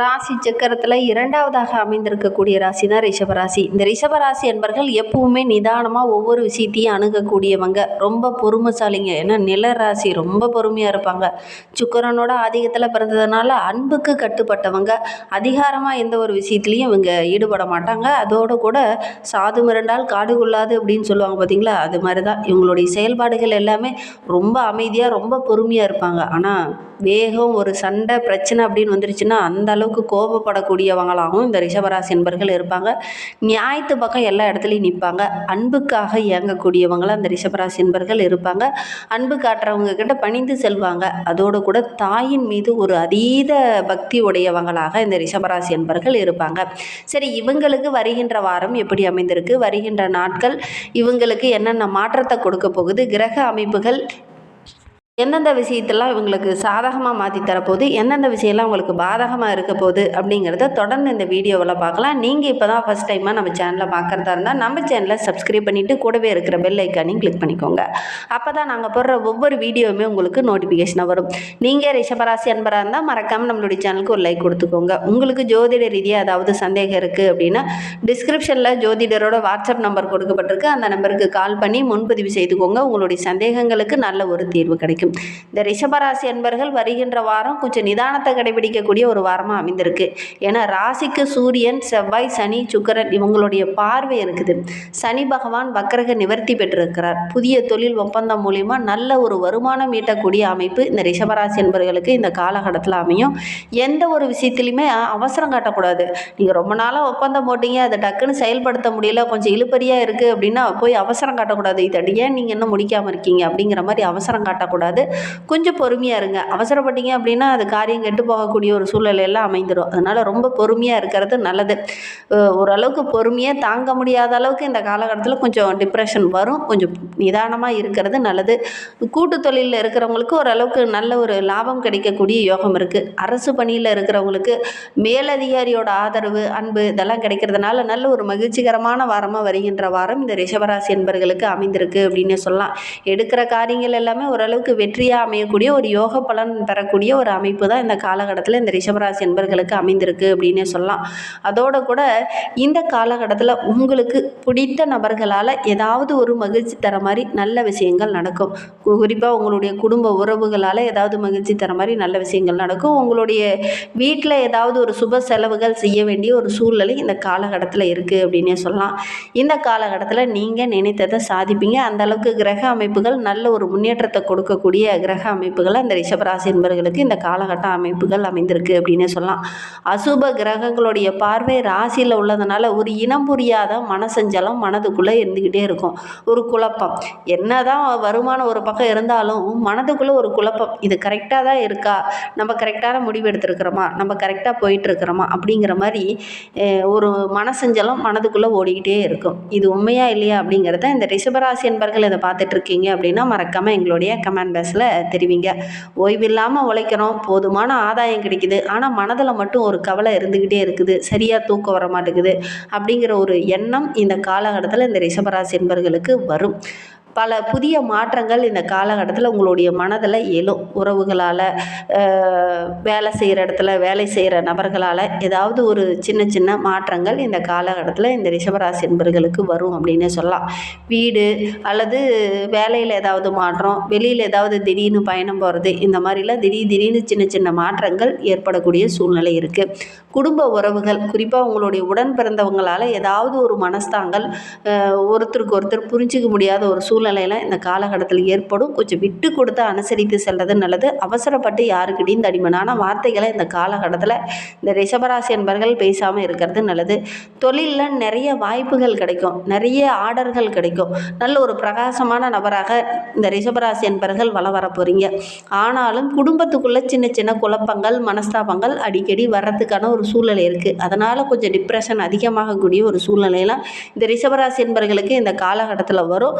ராசி சக்கரத்தில் இரண்டாவதாக அமைந்திருக்கக்கூடிய ராசி தான் ரிஷபராசி. இந்த ரிஷபராசி என்பர்கள் எப்பவுமே நிதானமாக ஒவ்வொரு விஷயத்தையும் அணுகக்கூடியவங்க. ரொம்ப பொறுமைசாலிங்க. ஏன்னா நில ராசி ரொம்ப பொறுமையாக இருப்பாங்க. சுக்கரனோட ஆதிக்கத்தில் பிறந்ததுனால அன்புக்கு கட்டுப்பட்டவங்க. அதிகாரமாக எந்த ஒரு விஷயத்துலையும் இவங்க ஈடுபட மாட்டாங்க. அதோடு கூட சாது மிரண்டால் காடு கொள்ளாது அப்படின்னு சொல்லுவாங்க பார்த்தீங்களா அது மாதிரி தான் இவங்களுடைய செயல்பாடுகள் எல்லாமே ரொம்ப அமைதியாக ரொம்ப பொறுமையாக இருப்பாங்க. ஆனால் வேகம் ஒரு சண்டை பிரச்சனை அப்படின்னு வந்துருச்சுன்னா அந்த அளவுக்கு கோபப்படக்கூடியவங்களாகவும் இந்த ரிஷபராசி என்பர்கள் இருப்பாங்க. நியாயத்து பக்கம் எல்லா இடத்துலையும் நிற்பாங்க அன்புக்காக இயங்கக்கூடியவங்களாக அந்த ரிஷபராசி என்பர்கள் இருப்பாங்க. அன்பு காட்டுறவங்க கிட்ட பணிந்து செல்வாங்க. அதோடு கூட தாயின் மீது ஒரு அதீத பக்தி உடையவங்களாக இந்த ரிஷபராசி என்பர்கள் இருப்பாங்க. சரி இவங்களுக்கு வருகின்ற வாரம் எப்படி அமைந்திருக்கு? வருகின்ற நாட்கள் இவங்களுக்கு என்னென்ன மாற்றத்தை கொடுக்க போகுது? கிரக அமைப்புகள் எந்தெந்த விஷயத்தெல்லாம் இவங்களுக்கு சாதகமாக மாற்றி தரப்போகுது? எந்தெந்த விஷயம்லாம் உங்களுக்கு பாதகமாக இருக்க போகுது அப்படிங்கிறத தொடர்ந்து இந்த வீடியோவில் பார்க்கலாம். நீங்கள் இப்போ தான் ஃபஸ்ட் டைமாக நம்ம சேனலை பார்க்குறதா இருந்தால் நம்ம சேனலை சப்ஸ்கிரைப் பண்ணிவிட்டு கூடவே இருக்கிற பெல் ஐக்கானையும் கிளிக் பண்ணிக்கோங்க. அப்போ தான் நாங்கள் போடுற ஒவ்வொரு வீடியோவுமே உங்களுக்கு நோட்டிஃபிகேஷனாக வரும். நீங்கள் ரிஷபராசி அன்பராக இருந்தால் மறக்காமல் நம்மளுடைய சேனலுக்கு ஒரு லைக் கொடுத்துக்கோங்க. உங்களுக்கு ஜோதிட ரீதியாக ஏதாவது சந்தேகம் இருக்குது அப்படின்னா டிஸ்கிரிப்ஷனில் ஜோதிடரோட வாட்ஸ்அப் நம்பர் கொடுக்கப்பட்டிருக்கு. அந்த நம்பருக்கு கால் பண்ணி முன்பதிவு செய்துக்கோங்க. உங்களுடைய சந்தேகங்களுக்கு நல்ல ஒரு தீர்வு கிடைக்கும். இந்த ரிஷபராசி அன்பர்கள் வருகின்ற வாரம் கொஞ்சம் நிதானத்தை கடைபிடிக்கக்கூடிய ஒரு வாரமாக அமைந்திருக்கு. ஏன்னா ராசிக்கு சூரியன் செவ்வாய் சனி சுக்கரன் இவங்களுடைய பார்வை இருக்குது. சனி பகவான் வக்கரக நிவர்த்தி பெற்றிருக்கிறார். புதிய தொழில் ஒப்பந்தம் மூலிமா நல்ல ஒரு வருமானம் ஈட்டக்கூடிய அமைப்பு இந்த ரிஷபராசி என்பவர்களுக்கு இந்த காலகட்டத்தில் அமையும். எந்த ஒரு விஷயத்துலையுமே அவசரம் காட்டக்கூடாது. நீங்கள் ரொம்ப நாளாக ஒப்பந்தம் போட்டீங்க அதை டக்குன்னு செயல்படுத்த முடியல கொஞ்சம் இழுப்பறியாக இருக்குது அப்படின்னா போய் அவசரம் காட்டக்கூடாது. இது ஏன் நீங்கள் இன்னும் முடிக்காமல் இருக்கீங்க அப்படிங்கிற மாதிரி அவசரம் காட்டக்கூடாது. கொஞ்சம் பொறுமையாக இருங்க. அவசரப்பட்டீங்க அப்படின்னா அது காரியம் கெட்டு போகக்கூடிய ஒரு சூழ்நிலையெல்லாம் அமைந்துடும் அதனால் ரொம்ப பொறுமையாக இருக்கிறது நல்லது. ஓரளவுக்கு பொறுமையாக தாங்க முடியாத அளவுக்கு இந்த காலகட்டத்தில் கொஞ்சம் டிப்ரெஷன் வரும். கொஞ்சம் நிதானமாக இருக்கிறது நல்லது. கூட்டு தொழிலில் இருக்கிறவங்களுக்கு ஓரளவுக்கு நல்ல ஒரு லாபம் கிடைக்கக்கூடிய யோகம் இருக்குது அரசு பணியில் இருக்கிறவங்களுக்கு மேலதிகாரியோட ஆதரவு அன்பு இதெல்லாம் கிடைக்கிறதுனால நல்ல ஒரு மகிழ்ச்சிகரமான வாரமாக வருகின்ற வாரம் இந்த ரிஷபராசி என்பர்களுக்கு அமைந்திருக்கு அப்படின்னு சொல்லலாம். எடுக்கிற காரியங்கள் எல்லாமே ஓரளவுக்கு வெற்றியாக அமையக்கூடிய ஒரு யோக பலன் பெறக்கூடிய ஒரு அமைப்பு தான் இந்த காலகட்டத்தில் இந்த ரிஷபராசி என்பர்களுக்கு அமைந்திருக்கு அப்படின்னே சொல்லலாம். அதோட கூட இந்த காலகட்டத்தில் உங்களுக்கு பிடித்த நபர்களால் ஏதாவது ஒரு மகிழ்ச்சி தர மாதிரி நல்ல விஷயங்கள் நடக்கும். குறிப்பாக உங்களுடைய குடும்ப உறவுகளால் ஏதாவது மகிழ்ச்சி தர மாதிரி நல்ல விஷயங்கள் நடக்கும். உங்களுடைய வீட்டில் ஏதாவது ஒரு சுப செலவுகள் செய்ய வேண்டிய ஒரு சூழ்நிலை இந்த காலகட்டத்தில் இருக்குது அப்படின்னே சொல்லலாம். இந்த காலகட்டத்தில் நீங்கள் நினைத்ததை சாதிப்பீங்க. அந்தளவுக்கு கிரக அமைப்புகள் நல்ல ஒரு முன்னேற்றத்தை கொடுக்கக்கூடிய கிரக அமைப்புகள் அந்த ரிஷபராசி என்பவர்களுக்கு இந்த காலகட்ட அமைப்புகள் அமைந்திருக்கு அப்படின்னு சொல்லலாம். அசுப கிரகங்களுடைய பார்வை ராசியில் உள்ளதுனால ஒரு இனம் புரியாத மனசஞ்சலம் மனதுக்குள்ளே இருந்துக்கிட்டே இருக்கும். ஒரு குழப்பம். என்னதான் வருமானம் ஒரு பக்கம் இருந்தாலும் மனதுக்குள்ளே ஒரு குழப்பம். இது கரெக்டாக தான் இருக்கா? நம்ம கரெக்டான முடிவு எடுத்துருக்கிறோமா? நம்ம கரெக்டாக போயிட்டுருக்கிறோமா? அப்படிங்கிற மாதிரி ஒரு மனசஞ்சலம் மனதுக்குள்ளே ஓடிக்கிட்டே இருக்கும். இது உண்மையா இல்லையா அப்படிங்கிறத இந்த ரிஷபராசி என்பர்கள் இதை பார்த்துட்டு இருக்கீங்க அப்படின்னா மறக்காமல் எங்களுடைய கமெண்ட் பாக்ஸில் தெரிவிங்க. ஓய்வில்லாமல் உழைக்கிறோம் போதுமான ஆதாயம் கிடைக்குது. ஆனால் மனதில் மட்டும் ஒரு கவலை இருந்துக்கிட்டே இருக்குது. சரியாக தூக்கம் வர மாட்டேங்குது அப்படிங்கிற ஒரு எண்ணம் இந்த காலகட்டத்தில் இந்த ரிஷபராசி என்பர்களுக்கு வரும். பல புதிய மாற்றங்கள் இந்த காலகட்டத்தில் உங்களுடைய மனதில் எழும். உறவுகளால் வேலை செய்கிற இடத்துல வேலை செய்கிற நபர்களால் ஏதாவது ஒரு சின்ன சின்ன மாற்றங்கள் இந்த காலகட்டத்தில் இந்த ரிஷபராசி என்பர்களுக்கு வரும் அப்படின்னு சொல்லலாம். வீடு அல்லது வேலையில் ஏதாவது மாற்றம் வெளியில் ஏதாவது திடீர்னு பயணம் போகிறது இந்த மாதிரிலாம் திடீர் திடீர்னு சின்ன சின்ன மாற்றங்கள் ஏற்படக்கூடிய சூழ்நிலை இருக்குது குடும்ப உறவுகள் குறிப்பாக உங்களுடைய உடன் பிறந்தவங்களால் ஏதாவது ஒரு மனஸ்தாங்கள் ஒருத்தருக்கு ஒருத்தர் புரிஞ்சிக்க முடியாத ஒரு சூழ்நிலையெல்லாம் இந்த காலகட்டத்தில் ஏற்படும். கொஞ்சம் விட்டு கொடுத்து அனுசரித்து செல்வது நல்லது. அவசரப்பட்டு யாருக்கிட்டையும் தடிமனான வார்த்தைகளை இந்த காலகட்டத்தில் இந்த ரிஷபராசி என்பர்கள் பேசாமல் இருக்கிறது நல்லது. தொழிலில் நிறைய வாய்ப்புகள் கிடைக்கும். நிறைய ஆர்டர்கள் கிடைக்கும். நல்ல ஒரு பிரகாசமான நபராக இந்த ரிஷபராசி என்பர்கள் வள வர போகிறீங்க ஆனாலும் குடும்பத்துக்குள்ளே சின்ன சின்ன குழப்பங்கள் மனஸ்தாபங்கள் அடிக்கடி வர்றதுக்கான ஒரு சூழ்நிலை இருக்குது அதனால் கொஞ்சம் டிப்ரெஷன் அதிகமாகக்கூடிய ஒரு சூழ்நிலையெல்லாம் இந்த ரிஷபராசி என்பர்களுக்கு இந்த காலகட்டத்தில் வரும்.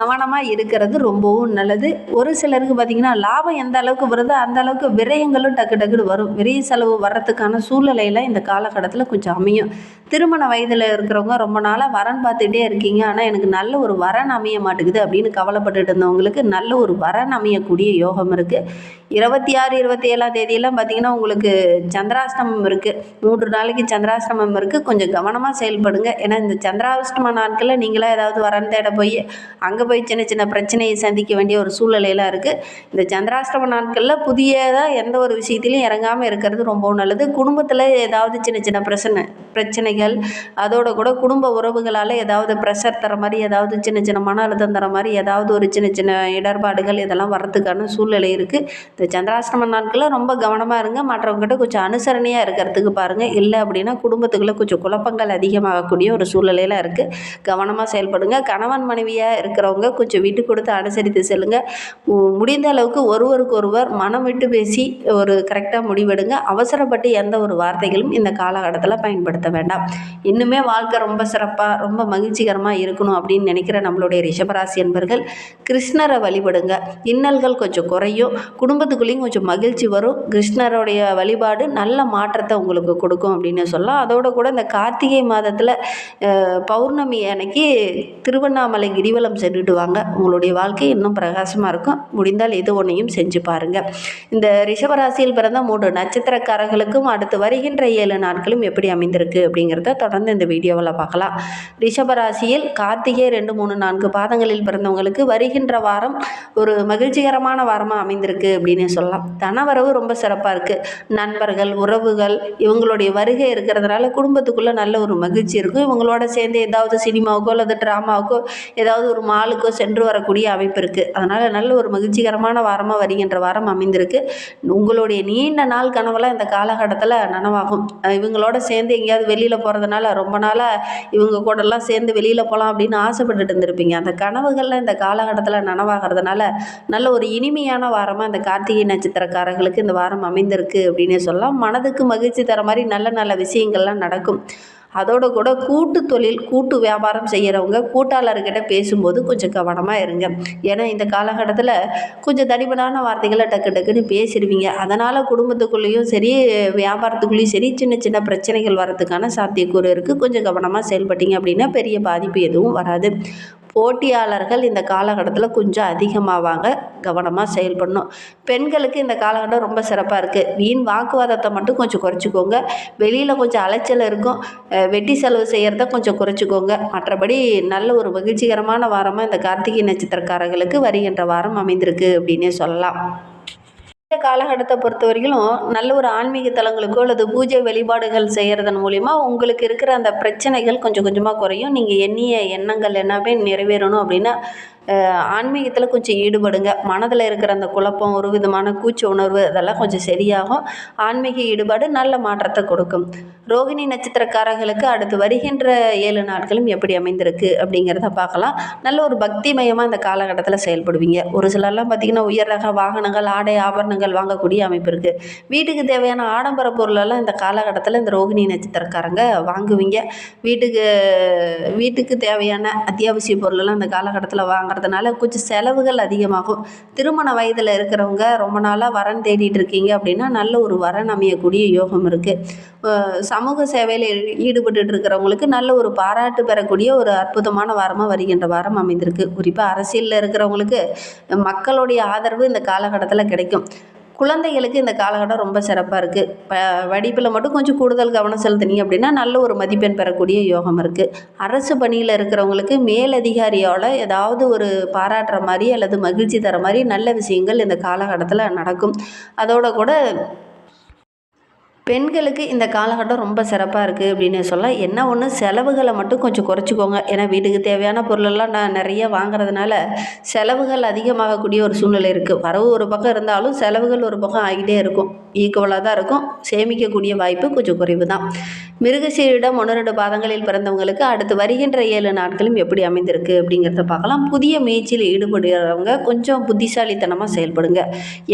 கவனமாக இருக்கிறது ரொம்பவும் நல்லது. ஒரு சிலருக்கு பார்த்திங்கன்னா லாபம் எந்த அளவுக்கு வருதோ அந்த அளவுக்கு விரயங்களும் டக்கு டக்குன்னு வரும். விரய செலவு வர்றதுக்கான சூழ்நிலையில் இந்த காலகட்டத்தில் கொஞ்சம் அமையும். திருமண வயதில் இருக்கிறவங்க ரொம்ப நாளாக வரன் பார்த்துட்டே இருக்கீங்க. ஆனால் எனக்கு நல்ல ஒரு வரன் அமைய மாட்டேங்குது அப்படின்னு கவலைப்பட்டுட்டு இருந்தவங்களுக்கு நல்ல ஒரு வரன் அமையக்கூடிய யோகம் இருக்குது இருபத்தி ஆறு இருபத்தி ஏழாம் தேதியெல்லாம் பார்த்திங்கன்னா உங்களுக்கு சந்திராஷ்டமம் இருக்குது மூன்று நாளைக்கு சந்திராஷ்டமம் இருக்குது கொஞ்சம் கவனமாக செயல்படுங்க. ஏன்னா இந்த சந்திராஷ்டம நாட்களில் நீங்களாக ஏதாவது வரன் தேட போய் அங்கே போய் சின்ன சின்ன பிரச்சனையை சந்திக்க வேண்டிய ஒரு சூழ்நிலையெல்லாம் இருக்குது இந்த சந்திராஷ்டம நாட்களில் புதியதாக எந்த ஒரு விஷயத்திலையும் இறங்காமல் இருக்கிறது ரொம்பவும் நல்லது. குடும்பத்தில் ஏதாவது சின்ன சின்ன பிரச்சனை பிரச்சனைகள் அதோட கூட குடும்ப உறவுகளால் ஏதாவது ப்ரெஷர் தர மாதிரி ஏதாவது சின்ன சின்ன மன அழுத்தம் தர மாதிரி ஏதாவது ஒரு சின்ன சின்ன இடர்பாடுகள் இதெல்லாம் வர்றதுக்கான சூழ்நிலை இருக்குது இந்த சந்திராஷ்டம நாட்களில் ரொம்ப கவனமாக இருங்க. மற்றவங்ககிட்ட கொஞ்சம் அனுசரணையாக இருக்கிறதுக்கு பாருங்கள் இல்லை அப்படின்னா குடும்பத்துக்குள்ளே கொஞ்சம் குழப்பங்கள் அதிகமாகக்கூடிய ஒரு சூழ்நிலையில் இருக்குது கவனமாக செயல்படுங்க. கணவன் மனைவியாக இருக்கிறவங்க கொஞ்சம் விட்டு கொடுத்து அனுசரித்து செல்லுங்க. மு- முடிந்த அளவுக்கு ஒருவருக்கு ஒருவர் மனம் விட்டு பேசி ஒரு கரெக்டாக முடிவெடுங்க. அவசரப்பட்டு எந்த ஒரு வார்த்தைகளும் இந்த காலகட்டத்தில் பயன்படுத்த வேண்டாம். இன்னுமே வாழ்க்கை ரொம்ப சிறப்பாக ரொம்ப மகிழ்ச்சிகரமாக இருக்கணும் அப்படின்னு நினைக்கிற நம்மளுடைய ரிஷபராசி என்பர்கள் கிருஷ்ணரை வழிபடுங்க. இன்னல்கள் கொஞ்சம் குறையும். குடும்பத்துக்குள்ளேயும் கொஞ்சம் மகிழ்ச்சி வரும். கிருஷ்ணருடைய வழிபாடு நல்ல மாற்றத்தை உங்களுக்கு கொடுக்கும் அப்படின்னு சொல்லலாம். அதோட கூட இந்த கார்த்திகை மாதத்தில் பௌர்ணமி அன்னைக்கு திருவண்ணாமலை கிரிவலம் சென்றுட்டு வாங்க. உங்களுடைய வாழ்க்கை இன்னும் பிரகாசமாக இருக்கும். முடிந்தால் எது ஒன்றையும் செஞ்சு பாருங்கள் இந்த ரிஷபராசியில் பிறந்த மூன்று நட்சத்திரக்காரர்களுக்கும் அடுத்து வருகின்ற ஏழு நாட்களும் எப்படி அமைந்திருக்கு அப்படிங்கிறத தொடர்ந்து இந்த வீடியோவில் பார்க்கலாம். ரிஷபராசியில் கார்த்திகை ரெண்டு மூணு நான்கு பாதங்களில் பிறந்தவங்களுக்கு வருகின்ற வாரம் ஒரு மகிழ்ச்சிகரமான வாரமாக அமைந்திருக்கு அப்படின்னு சொல்லலாம். தனவரவு ரொம்ப சிறப்பாக இருக்குது நண்பர்கள் உறவுகள் இவங்களுடைய வருகை இருக்கிறதுனால குடும்பத்துக்குள்ளே நல்ல ஒரு மகிழ்ச்சி இருக்கும். இவங்களோட சேர்ந்து ஏதாவது சினிமாவுக்கோ அல்லது ட்ராமாவுக்கோ ஏதாவது ஒரு மாலுக்கோ சென்று வரக்கூடிய அமைப்பு இருக்குது அதனால் நல்ல ஒரு மகிழ்ச்சிகரமான வாரமாக வருகின்ற வாரம் அமைந்திருக்கு. உங்களுடைய நீண்ட நாள் கனவெல்லாம் இந்த காலகட்டத்தில் நனவாகும். இவங்களோட சேர்ந்து எங்கேயாவது வெளியில் போகிறதுனால ரொம்ப நாளாக இவங்க கூடலாம் சேர்ந்து வெளியில் போகலாம் அப்படின்னு ஆசைப்பட்டுட்டு இருந்திருப்பீங்க. அந்த கனவுகள்லாம் இந்த காலகட்டத்தில் நனவாகிறதுனால நல்ல ஒரு இனிமையான வாரமாக இந்த கார்த்திகை நட்சத்திரக்காரர்களுக்கு இந்த வாரம் அமைந்திருக்கு அப்படின்னு சொல்லலாம். மனதுக்கு மகிழ்ச்சி தர மாதிரி நல்ல நல்ல விஷயங்கள்லாம் நடக்கும். அதோட கூட கூட்டு தொழில் கூட்டு வியாபாரம் செய்கிறவங்க கூட்டாளர்கிட்ட பேசும்போது கொஞ்சம் கவனமாக இருங்க. ஏன்னா இந்த காலகட்டத்தில் கொஞ்சம் தடிமனான வார்த்தைகளை டக்கு டக்குன்னு பேசிடுவீங்க. அதனால் குடும்பத்துக்குள்ளேயும் சரி வியாபாரத்துக்குள்ளேயும் சரி சின்ன சின்ன பிரச்சனைகள் வரதுக்கான சாத்தியக்கூறு இருக்குது கொஞ்சம் கவனமாக செயல்பட்டீங்க அப்படின்னா பெரிய பாதிப்பு எதுவும் வராது. போட்டியாளர்கள் இந்த காலகட்டத்தில் கொஞ்சம் அதிகமாவாங்க கவனமாக செயல்படணும். பெண்களுக்கு இந்த காலகட்டம் ரொம்ப சிறப்பாக இருக்குது வீண் வாக்குவாதத்தை மட்டும் கொஞ்சம் குறைச்சிக்கோங்க. வெளியில் கொஞ்சம் அலைச்சல் இருக்கும். வெட்டி செலவு செய்கிறத கொஞ்சம் குறைச்சிக்கோங்க. மற்றபடி நல்ல ஒரு மகிழ்ச்சிகரமான வாரமாக இந்த கார்த்திகை நட்சத்திரக்காரர்களுக்கு வருகின்ற வாரம் அமைந்திருக்கு அப்படின்னே சொல்லலாம். காலகட்டத்தை பொறுத்த வரைக்கும் நல்ல ஒரு ஆன்மீக தலங்களுக்கோ அல்லது பூஜை வழிபாடுகள் செய்கிறதன் மூலிமா உங்களுக்கு இருக்கிற அந்த பிரச்சனைகள் கொஞ்சம் கொஞ்சமாக குறையும். நீங்கள் எண்ணிய எண்ணங்கள் எல்லாமே நிறைவேறணும் அப்படின்னா ஆன்மீகத்தில் கொஞ்சம் ஈடுபடுங்க. மனதில் இருக்கிற அந்த குழப்பம் ஒரு விதமான கூச்ச உணர்வு அதெல்லாம் கொஞ்சம் சரியாகும். ஆன்மீக ஈடுபாடு நல்ல மாற்றத்தை கொடுக்கும். ரோகிணி நட்சத்திரக்காரர்களுக்கு அடுத்து வருகின்ற ஏழு நாட்களும் எப்படி அமைந்திருக்கு அப்படிங்கிறத பார்க்கலாம். நல்ல ஒரு பக்திமயமாக அந்த காலகட்டத்தில் செயல்படுவீங்க. ஒரு சிலர்லாம் பார்த்திங்கன்னா உயர் ரக வாகனங்கள் ஆடை ஆபரணங்கள் வாங்கக்கூடிய அமைப்பு இருக்குது வீட்டுக்கு தேவையான ஆடம்பர பொருளெல்லாம் இந்த காலகட்டத்தில் இந்த ரோகிணி நட்சத்திரக்காரங்க வாங்குவீங்க. வீட்டுக்கு வீட்டுக்கு தேவையான அத்தியாவசிய பொருளெல்லாம் இந்த காலகட்டத்தில் வாங்க வாங்குறதுனால கொஞ்சம் செலவுகள் அதிகமாகும். திருமண வயதில் இருக்கிறவங்க ரொம்ப நாளாக வரன் தேடிட்டு இருக்கீங்க அப்படின்னா நல்ல ஒரு வரன் அமையக்கூடிய யோகம் இருக்குது சமூக சேவையில் ஈடுபட்டு இருக்கிறவங்களுக்கு நல்ல ஒரு பாராட்டு பெறக்கூடிய ஒரு அற்புதமான வாரமாக வருகின்ற வாரம் அமைந்திருக்கு. குறிப்பாக அரசியலில் இருக்கிறவங்களுக்கு மக்களுடைய ஆதரவு இந்த காலகட்டத்தில் கிடைக்கும். குழந்தைகளுக்கு இந்த காலகட்டம் ரொம்ப சிறப்பாக இருக்குது ப படிப்பில் மட்டும் கொஞ்சம் கூடுதல் கவனம் செலுத்துனீங்க அப்படின்னா நல்ல ஒரு மதிப்பெண் பெறக்கூடிய யோகம் இருக்குது அரசு பணியில் இருக்கிறவங்களுக்கு மேலதிகாரியோட ஏதாவது ஒரு பாராட்டுற மாதிரி அல்லது மகிழ்ச்சி தர மாதிரி நல்ல விஷயங்கள் இந்த காலகட்டத்தில் நடக்கும். அதோட கூட பெண்களுக்கு இந்த காலகட்டம் ரொம்ப சிறப்பாக இருக்குது அப்படின்னு சொல்ல என்ன ஒன்று செலவுகளை மட்டும் கொஞ்சம் குறைச்சிக்கோங்க. ஏன்னா வீட்டுக்கு தேவையான பொருளெல்லாம் நான் நிறைய வாங்குறதுனால செலவுகள் அதிகமாகக்கூடிய ஒரு சூழ்நிலை இருக்குது வரவு ஒரு பக்கம் இருந்தாலும் செலவுகள் ஒரு பக்கம் ஆகிட்டே இருக்கும். ஈக்குவலாக தான் இருக்கும். சேமிக்கக்கூடிய வாய்ப்பு கொஞ்சம் குறைவு தான். மிருகசீரிடம் ஒன்று ரெண்டு பாதங்களில் பிறந்தவங்களுக்கு அடுத்து வருகின்ற ஏழு நாட்களும் எப்படி அமைந்திருக்கு அப்படிங்கிறத பார்க்கலாம். புதிய முயற்சியில் ஈடுபடுகிறவங்க கொஞ்சம் புத்திசாலித்தனமாக செயல்படுங்க.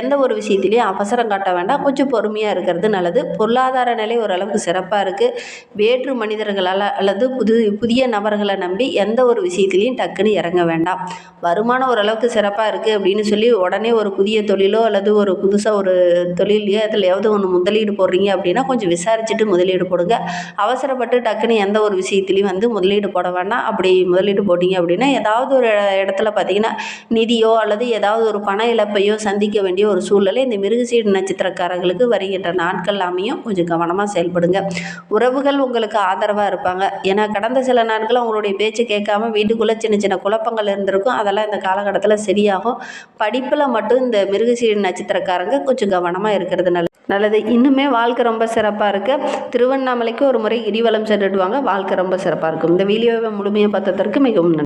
எந்த ஒரு விஷயத்திலையும் அவசரம் காட்ட வேண்டாம். கொஞ்சம் பொறுமையாக இருக்கிறது நல்லது. பொருளாதார நிலை ஓரளவுக்கு சிறப்பாக இருக்குது வேற்று மனிதர்களால் அல்லது புது புதிய நபர்களை நம்பி எந்த ஒரு விஷயத்துலையும் டக்குன்னு இறங்க வேண்டாம். வருமானம் ஓரளவுக்கு சிறப்பாக இருக்குது அப்படின்னு சொல்லி உடனே ஒரு புதிய தொழிலோ அல்லது ஒரு புதுசாக ஒரு தொழிலையோ எதுலையாவது ஒன்று முதலீடு போடுறீங்க அப்படின்னா கொஞ்சம் விசாரிச்சுட்டு முதலீடு போடுங்க. அவசரப்பட்டு டக்குன்னு எந்த ஒரு விஷயத்துலையும் வந்து முதலீடு போட வேண்டாம். அப்படி முதலீடு போட்டிங்க அப்படின்னா ஏதாவது ஒரு இடத்துல பார்த்தீங்கன்னா நிதியோ அல்லது ஏதாவது ஒரு பண இழப்பையோ சந்திக்க வேண்டிய ஒரு சூழ்நிலை இந்த மிருகசீடு நட்சத்திரக்காரர்களுக்கு வருகின்ற நாட்கள் அமையும் கொஞ்சம் கவனமாக செயல்படுங்க. உறவுகள் உங்களுக்கு ஆதரவாக இருப்பாங்க. ஏன்னா கடந்த சில நாட்கள் அவங்களுடைய பேச்சு கேட்காம வீட்டுக்குள்ளே சின்ன சின்ன குழப்பங்கள் இருந்திருக்கும். அதெல்லாம் இந்த காலகட்டத்தில் சரியாகும். படிப்பில் மட்டும் இந்த மிருகசீடு நட்சத்திரக்காரங்க கொஞ்சம் கவனமாக இருக்கிறது நல்லது நல்லது. இன்னுமே வாழ்க்கை ரொம்ப சிறப்பாக இருக்குது திருவண்ணாமலைக்கு ஒரு முறை கிரிவலம் சென்றுடுவாங்க வாழ்க்கை ரொம்ப சிறப்பாக இருக்கும். இந்த வீடியோவை முழுமையாக பார்த்ததற்கு மிகவும் நன்றி.